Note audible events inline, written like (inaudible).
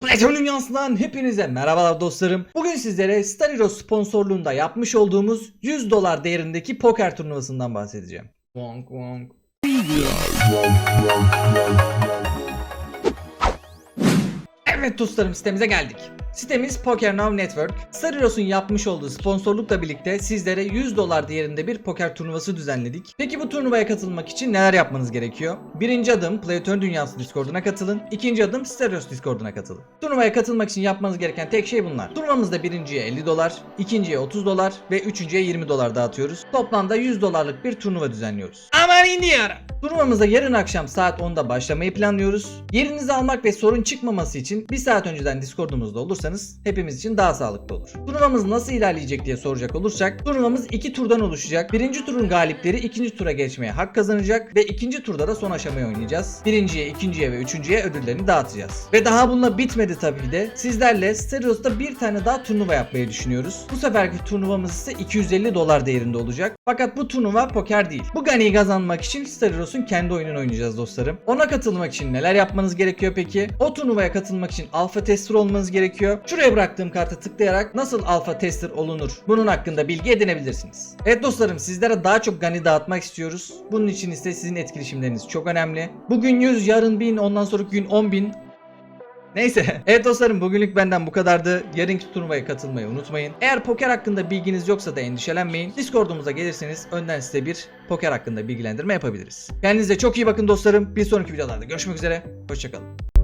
Platon Dünyası'ndan hepinize merhabalar dostlarım. Bugün sizlere Star Heroes sponsorluğunda yapmış olduğumuz 100 dolar değerindeki poker turnuvasından bahsedeceğim. Wonk wonk. Evet dostlarım sitemize geldik. Sitemiz Poker Now Network. Star Heroes'un yapmış olduğu sponsorlukla birlikte sizlere 100 dolar değerinde bir poker turnuvası düzenledik. Peki bu turnuvaya katılmak için neler yapmanız gerekiyor? Birinci adım Platon Dünyası Discord'una katılın. İkinci adım Star Heroes Discord'una katılın. Turnuvaya katılmak için yapmanız gereken tek şey bunlar. Turnuvamızda birinciye 50 dolar, ikinciye 30 dolar ve üçüncüye 20 dolar dağıtıyoruz. Toplamda 100 dolarlık bir turnuva düzenliyoruz. Aman indiyor. Turnuvamıza yarın akşam saat 10'da başlamayı planlıyoruz. Yerinizi almak ve sorun çıkmaması için bir saat önceden Discord'umuzda olursanız hepimiz için daha sağlıklı olur. Turnuvamız nasıl ilerleyecek diye soracak olursak turnuvamız iki turdan oluşacak. Birinci turun galipleri ikinci tura geçmeye hak kazanacak ve ikinci turda da son aşamayı oynayacağız. Birinciye, ikinciye ve üçüncüye ödüllerini dağıtacağız. Ve daha bununla bitmedi tabii de sizlerle Stereos'ta bir tane daha turnuva yapmayı düşünüyoruz. Bu seferki turnuvamız ise 250 dolar değerinde olacak. Fakat bu turnuva poker değil. Bu ganiyi kazanmak için Stereos'un kendi oyununu oynayacağız dostlarım. Ona katılmak için neler yapmanız gerekiyor peki? O turnuvaya katılmak için alfa tester olmanız gerekiyor. Şuraya bıraktığım karta tıklayarak nasıl alfa tester olunur? Bunun hakkında bilgi edinebilirsiniz. Evet dostlarım sizlere daha çok gani dağıtmak istiyoruz. Bunun için ise sizin etkileşimleriniz çok önemli. Bugün 100, yarın 1000, ondan sonraki gün 10.000. Neyse. (laughs) Evet dostlarım bugünlük benden bu kadardı. Yarınki turnuvaya katılmayı unutmayın. Eğer poker hakkında bilginiz yoksa da endişelenmeyin. Discord'umuza gelirseniz önden size bir poker hakkında bilgilendirme yapabiliriz. Kendinize çok iyi bakın dostlarım. Bir sonraki videolarda görüşmek üzere. Hoşçakalın.